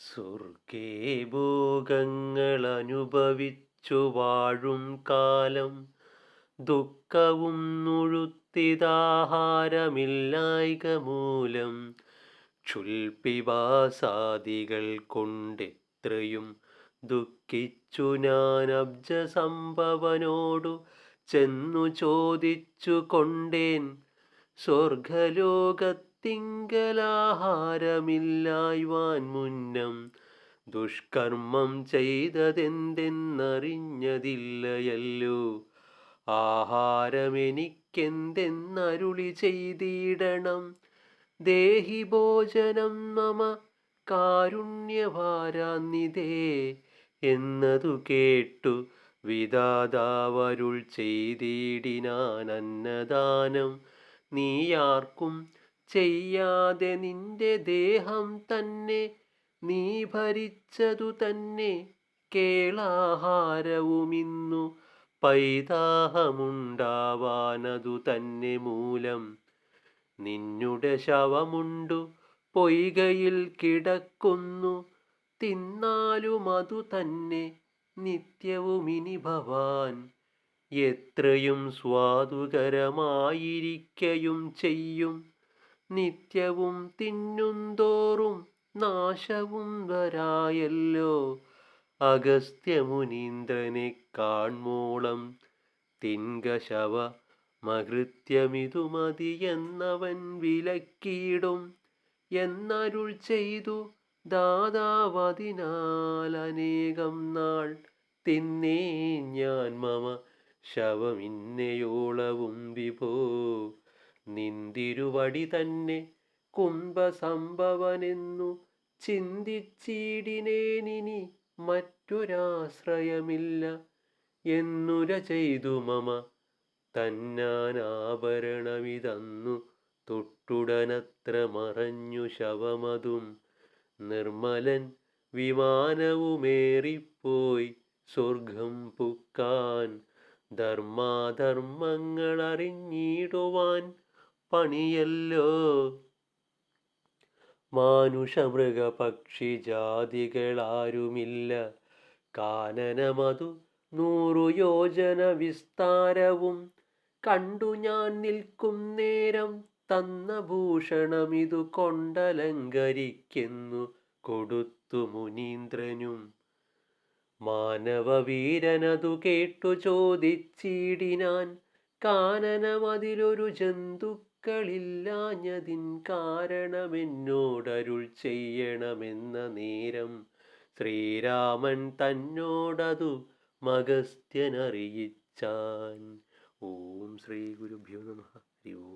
സ്വർഗേ ഭോഗങ്ങൾ അനുഭവിച്ചു വാഴും കാലം. ദുഃഖവും നുഴുത്തിതാഹാരമില്ലായ്ക മൂലം. ക്ഷുൽപിവാസാദികൾ കൊണ്ടെത്രയും ദുഃഖിച്ചു ഞാൻ അബ്ജസംഭവനോടു ചെന്നു ചോദിച്ചു കൊണ്ടേൻ. സ്വർഗലോകത്തിങ്കലാഹാരമില്ലായ്വാൻ മുന്നം ദുഷ്കർമ്മം ചെയ്തതെന്തെന്നറിഞ്ഞതില്ലയല്ലോ. ആഹാരമെനിക്കെന്തെന്നരുളി ചെയ്തിടണം. ദേഹി ഭോജനം നമ കാരുണ്യഭാരാന്നിതേ എന്നതു കേട്ടു വിധാതാവരുൾ ചെയ്തിടിനാൻ അന്നദാനം നീയാർക്കും ചെയ്യാതെ നിന്റെ ദേഹം തന്നെ നീ ഭരിച്ചതു തന്നെ കേളാഹാരവുമിന്നു. പൈതാഹമുണ്ടാവാനതു തന്നെ മൂലം നിന്നുടെ ശവമുണ്ടു. പൊയ്കയിൽ കിടക്കുന്നു. തിന്നാലും അതു തന്നെ നിത്യവുമിനി ഭവാൻ. എത്രയും സ്വാദുകരമായിരിക്കയും ചെയ്യും. നിത്യവും തിന്നുന്തോറും നാശവും വരായല്ലോ. അഗസ്ത്യമുനീന്ദ്രനെ കാൺമോളം തിൻകശവ മഹൃത്യമിതു എന്നവൻ വിലക്കിയിടും. എന്നരുൾ ചെയ്തു ദാതാവതിനാൽ അനേകം നാൾ തിന്നേ ഞാൻ മമ ശവമിന്നയോളവും വിഭോ. നിന്തിരുവടി തന്നെ കുംഭസംഭവനെന്നു ചിന്തിച്ചിടിനേനിനി മറ്റൊരാശ്രയമില്ല. എന്നുര ചെയ്തു മമ തന്നാനാഭരണമിതന്നു തൊട്ടുടനത്ര മറഞ്ഞു ശവമതും. നിർമ്മലൻ വിമാനവുമേറിപ്പോയി സ്വർഗം പുക്കാൻ. ധർമാധർമ്മങ്ങൾ പണിയല്ലോ. മാനുഷമൃഗപക്ഷി ജാതികളാരുമില്ല കാനനമതു നൂറു യോജന വിസ്താരവും കണ്ടു ഞാൻ നിൽക്കും നേരം തന്ന ഭൂഷണമിതു കൊണ്ടലങ്കരിക്കുന്നു കൊടുത്തു മുനീന്ദ്രനും. മാനവവീരനതു കേട്ടു ചോദിച്ചിടിനാൻ കാനനമതിലൊരു ജന്തുക്കളില്ലാഞ്ഞതിൻ കാരണമെന്നോടരുൾ ചെയ്യണമെന്ന നേരം ശ്രീരാമൻ തന്നോടതു മഗസ്ത്യനറിയിച്ചാൻ ഓം ശ്രീ ഗുരുഭ്യോ നമ. ഹരി ഓം.